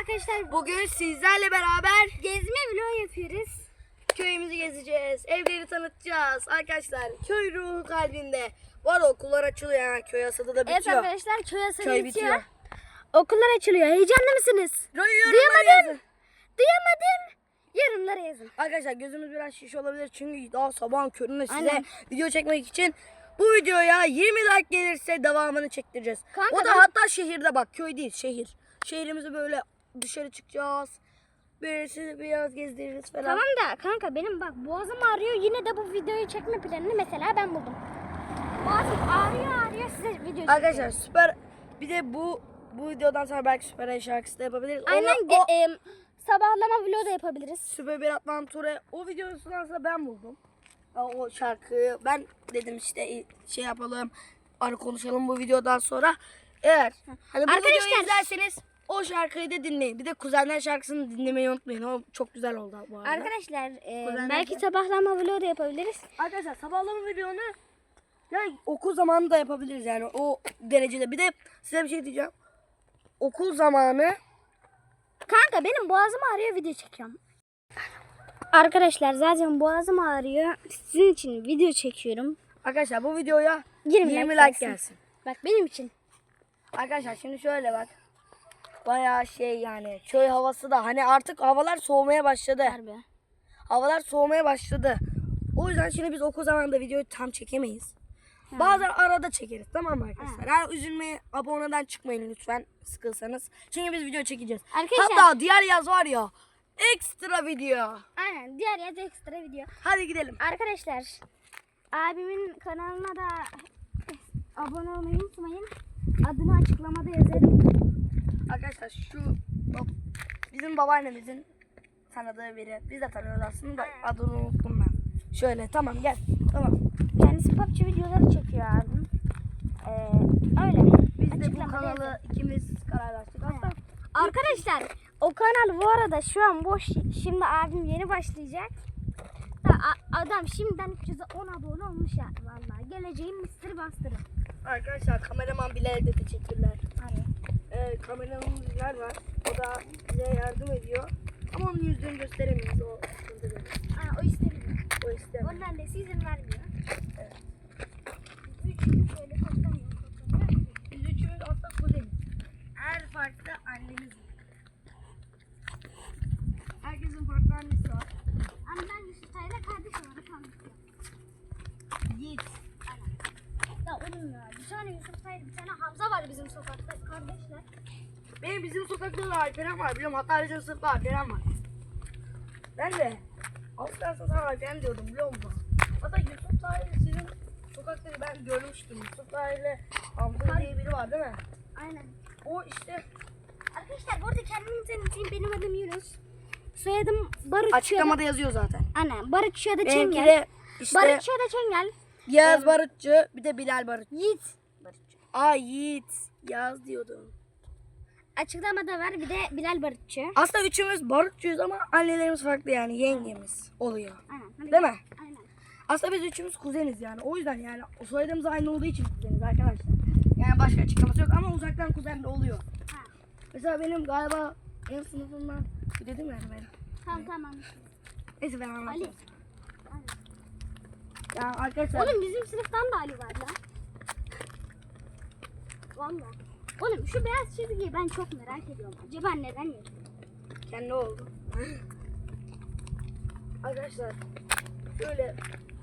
arkadaşlar. Bugün sizlerle beraber Gezme vlog yapıyoruz. köyümüzü gezeceğiz. Evleri tanıtacağız. Arkadaşlar köy ruhu kalbinde. Var okullar açılıyor yani köy hasadı da Evet bitiyor. arkadaşlar köy asarı Köy bitiyor. bitiyor. Okullar açılıyor. Heyecanlı mısınız? Yorumlara Duyamadım. yazın. Duyamadım. Yorumlara yazın. Arkadaşlar gözümüz biraz şiş olabilir çünkü daha sabahın köründe size Aynen. video çekmek için bu videoya 20 like gelirse devamını çektireceğiz. Kanka o da ben- hatta şehirde bak köy değil şehir. Şehrimizi böyle dışarı çıkacağız. Birisi biraz gezdiririz falan. Tamam da kanka benim bak boğazım ağrıyor. Yine de bu videoyu çekme planını mesela ben buldum. Boğazım ağrıyor ağrıyor size video çekeceğim. Arkadaşlar süper bir de bu bu videodan sonra belki süper Ay şarkısı da yapabiliriz. Ona- Aynen o, em, sabahlama vlog da yapabiliriz. Süper bir Atlan Ture o videosunu aslında ben buldum. O şarkıyı ben dedim işte şey yapalım. Hani konuşalım bu videodan sonra. Eğer hani bu Arkadaşlar- videoyu izlerseniz o şarkıyı da dinleyin. Bir de Kuzenler şarkısını dinlemeyi unutmayın. O çok güzel oldu bu arada. Arkadaşlar e, Kuzenler belki sabahlama vlog da yapabiliriz. Arkadaşlar sabahlama videonu yani okul zamanı da yapabiliriz yani o derecede. Bir de size bir şey diyeceğim. Okul zamanı Kanka benim boğazım ağrıyor video çekiyorum. Arkadaşlar zaten boğazım ağrıyor. Sizin için video çekiyorum. arkadaşlar bu videoya 20 20, like gelsin. Bak benim için. Arkadaşlar şimdi şöyle bak. Bayağı şey yani köy havası da hani artık havalar soğumaya başladı. Harbi. Havalar soğumaya başladı. O yüzden şimdi biz okul zamanında videoyu tam çekemeyiz. Bazen arada çekeriz tamam mı arkadaşlar? Yani üzülmeye aboneden çıkmayın lütfen sıkılsanız. Çünkü biz video çekeceğiz. Arkadaşlar- Hatta diğer yaz var ya ekstra video. Aynen diğer yaz ekstra video. Hadi gidelim. Arkadaşlar abimin kanalına da abone olmayı unutmayın. Adını açıklamada yazarım. Arkadaşlar şu bizim babaannemizin tanıdığı biri. Biz de tanıyoruz aslında da adını unuttum ben. Şöyle tamam gel. Tamam. Kendisi PUBG videoları çekiyor abim. Ee, öyle. Biz de bu kanalı ikimiz karar verdik. Hatta Arkadaşlar o kanal bu arada şu an boş. Şimdi abim yeni başlayacak. Da, adam şimdiden 310 abone olmuş yani vallahi. Geleceğim Mr. Bastır'ı. arkadaşlar kameraman Bilal'e de teşekkürler. Hani. Kameramanımız Bilal var. O da bize yardım ediyor. Ama onun yüzünü gösteremeyiz. O sıkıntı değil. Aa, o istemiyor. O istemiyor. Ondan da izin vermiyor. Üçümüz şöyle toplanıyor. toplanıyor. Biz üçümüz aslında kuzeniz. Her farklı annemiz var. Herkesin farklı annesi var. Ben Yusuf Tayla kardeş olarak anlatıyorum. Yiğit. Oğlum ya bir tane Yusuf Tayla bir tane Hamza var bizim sokakta kardeşler. Benim bizim sokakta da Alperen var biliyorum. Hatta bizim sınıfta Alperen var. Ben de aslında sana Alperen diyordum biliyor musun? Hatta Yusuf Tahir sizin sokakta ben görmüştüm. Yusuf Tahir'le Hamza diye biri var değil mi? Aynen. O işte Arkadaşlar bu arada kendimi tanıtayım. Benim adım Yunus. Soyadım Barutçu'da. açıklamada yazıyor zaten. Aynen Benimki Çengel. de işte Barutçu'da Çengel. Yağız Barutçu bir de Bilal Barutçu. Yiğit. Yiğit. Yağız diyordum. Açıklamada var bir de Bilal Barutçu. Aslında üçümüz Barutçuyuz ama annelerimiz farklı yani yengemiz oluyor. Aynen. Hadi Değil mi? Aynen. Aslında biz üçümüz kuzeniz yani. O yüzden yani soyadımız aynı olduğu için kuzeniz arkadaşlar. Yani başka açıklaması yok ama uzaktan kuzen de oluyor. Ha. Mesela benim galiba en sınıfımdan dedim yani ben. Tamam tamam. Neyse ben Ali. anlatayım. Ya arkadaşlar Oğlum bizim sınıftan da Ali var lan. Valla. Oğlum şu beyaz çizgiyi ben çok merak ediyorum. Acaba neden yapıyor? kendi oldu. arkadaşlar şöyle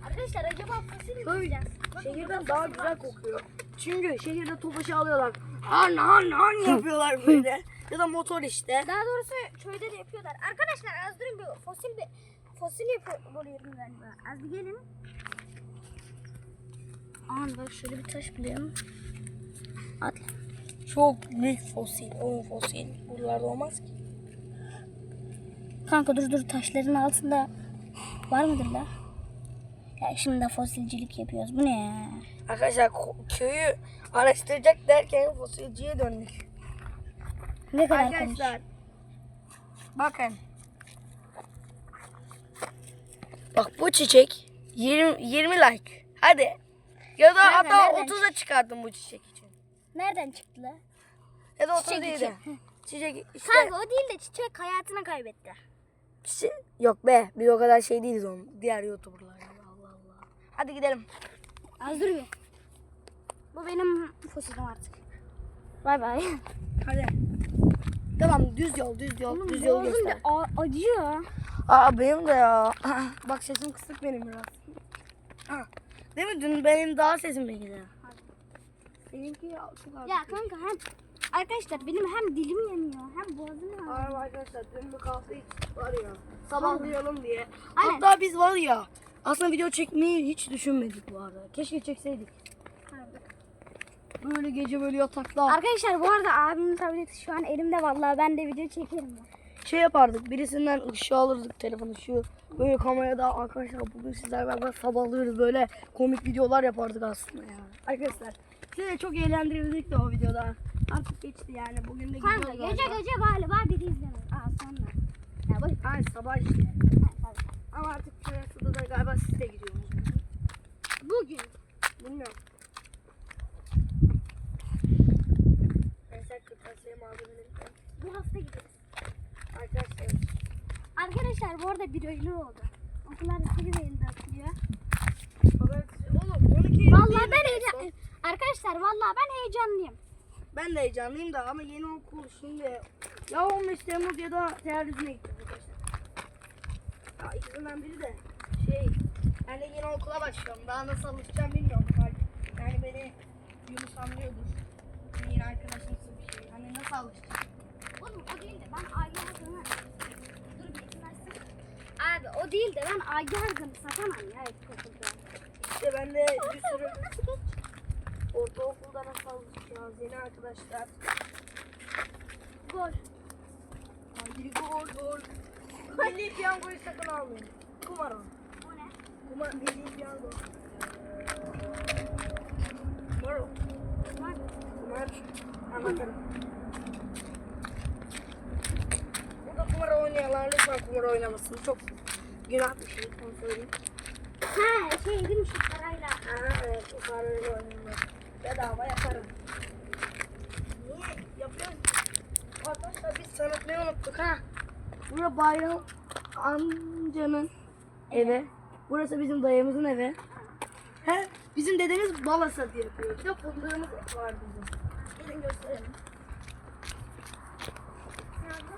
Arkadaşlar acaba fosil mi Böyle şehirden daha güzel kokuyor. Çünkü şehirde topaşı alıyorlar. Han han han yapıyorlar böyle. ya da motor işte. Daha doğrusu köyde de yapıyorlar. Arkadaşlar az durun bir fosil bir fosil yapıyor buluyorum galiba. Az bir gelin. Aa bak şöyle bir taş buluyorum. At. Çok büyük fosil. O fosil buralarda olmaz ki. Kanka dur dur taşların altında var mıdır la? Ya şimdi de fosilcilik yapıyoruz. Bu ne ya? Arkadaşlar köyü araştıracak derken fosilciye döndük. Ne kadar. Arkadaşlar bakın. Bak bu çiçek 20, 20 like. Hadi. Ya da hatta nereden 30'a çıkardım bu çiçek. Nereden çıktı la? Ya da 30 Çiçek değil için. de. Çiçek işte. Kanka o değil de çiçek hayatını kaybetti. Çiçek... Yok be biz o kadar şey değiliz onun. Diğer youtuberlar Allah Allah. Hadi gidelim. Az dur bir. Bu benim fosilim artık. Bay bay. Hadi. Tamam düz yol düz yol düz yol göster. da acıyor. Aa benim de ya. Bak sesim kısık benim biraz. Ha. Değil mi? Dün benim daha sesim iyiydi. Benimki çok az. Ya kanka hem arkadaşlar benim hem dilim yanıyor hem boğazım yanıyor. Abi arkadaşlar dün bir kahve içtik var ya. Sabahlayalım diye. Aynen. Hatta biz var ya. Aslında video çekmeyi hiç düşünmedik bu arada. Keşke çekseydik. Böyle gece böyle yatakta Arkadaşlar bu arada abimin tableti şu an elimde vallahi ben de video çekerim. şey yapardık. Birisinden ışığı alırdık telefonu şu böyle kamerada arkadaşlar bugün sizlerle beraber sabahlıyoruz böyle komik videolar yapardık aslında ya. Arkadaşlar size çok eğlendirirdik de o videoda. Artık geçti yani bugün de Kanka gidiyoruz gece galiba. gece galiba biri izlemez. Aa sonra. Ya boş. Ay sabah işte. Ha. Ama artık şurası da galiba siz de gidiyorsunuz. Bugün. Bilmiyorum. Mesela kırtasiye malzemeleri. Bu hafta gideriz. Arkadaşlar Arkadaşlar bu arada bir öyle oldu. Okullar bir elinde atılıyor. Oğlum 12 Vallahi ben heyecan... Arkadaşlar vallahi ben heyecanlıyım. Ben de heyecanlıyım da ama yeni okul şimdi ya 15 Temmuz ya da terörizme gideceğiz arkadaşlar. Ya ikisinden biri de şey yani yeni okula başlıyorum. Daha nasıl alışacağım bilmiyorum. Yani beni Yunus anlıyordur. Yeni arkadaşımsın bir şey. Hani nasıl alışacağım? Oğlum o değil de ben Agi Hargan'ı... Dur bir iki versene. Abi o değil de ben Agi Hargan'ı satamam ya ilkokulda. İşte ben de bir sürü Nasıl geç? Ortaokulda nasıl alışacağız yeni arkadaşlar. Gol. Hadi gol gol. Milli piyangoyu sakın almayın. Kumar o. O ne? Kumar milli piyango. Kumar o. Var. Kumar. Anlatırım. Burada kumar oynayanlar lütfen kumar oynamasın. Çok günah bir şey. Onu söyleyeyim. Ha şey değil mi şu parayla? Aha evet o parayla oynuyorlar. Bedava yaparım. Niye yapıyorsun? Arkadaşlar biz tanıtmayı unuttuk ha. Burası Bayram amcanın evi. Burası bizim dayımızın evi. He, bizim dedemiz bal satı yapıyor. Bir de fındığımız var bizim. Gelin gösterelim.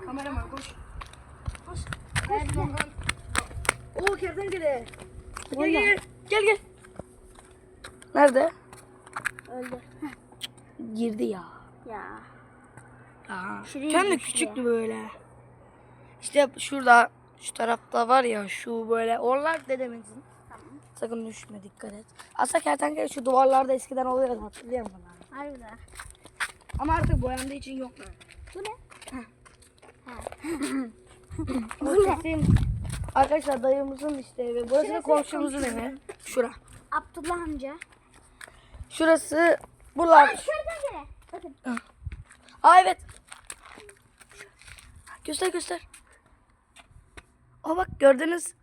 Kameraman koş. Koş. Gel Oo kertenkele. Gel gel. Gel gel. Nerede? Öldü. Girdi ya. Ya. Ya. Kendi küçüktü böyle. İşte şurada şu tarafta var ya şu böyle oralar dedemizin. Tamam. Sakın düşme dikkat et. Aslında kertenkele şu duvarlarda eskiden oluyordu hatırlıyor musun? Harbiden. Ama artık boyandığı için yok. Bu ne? Bu ne? Arkadaşlar dayımızın işte evi. Burası Şurası komşumuzun evi. Şura. Abdullah amca. Şurası buralar. Şuradan gele. Bakın. Aa evet. Göster göster. Aa bak gördünüz.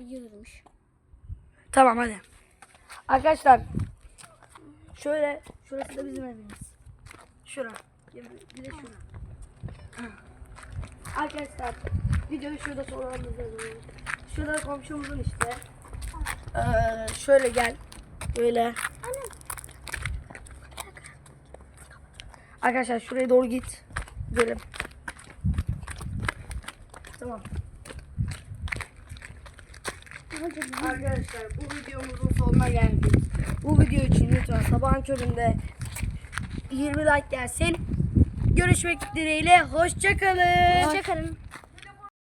Yürümüş. Tamam hadi. Arkadaşlar şöyle şurası da bizim evimiz. Şura. Bir bir de şura. Arkadaşlar videoyu şurada sonlandırıyoruz. Şurada komşumuzun işte. Ee, şöyle gel. Böyle. Arkadaşlar şuraya doğru git. Gidelim. Tamam. Arkadaşlar bu videomuzun sonuna geldik. Bu video için lütfen sabahın köründe 20 like gelsin. Görüşmek dileğiyle. Hoşçakalın. Hoşçakalın.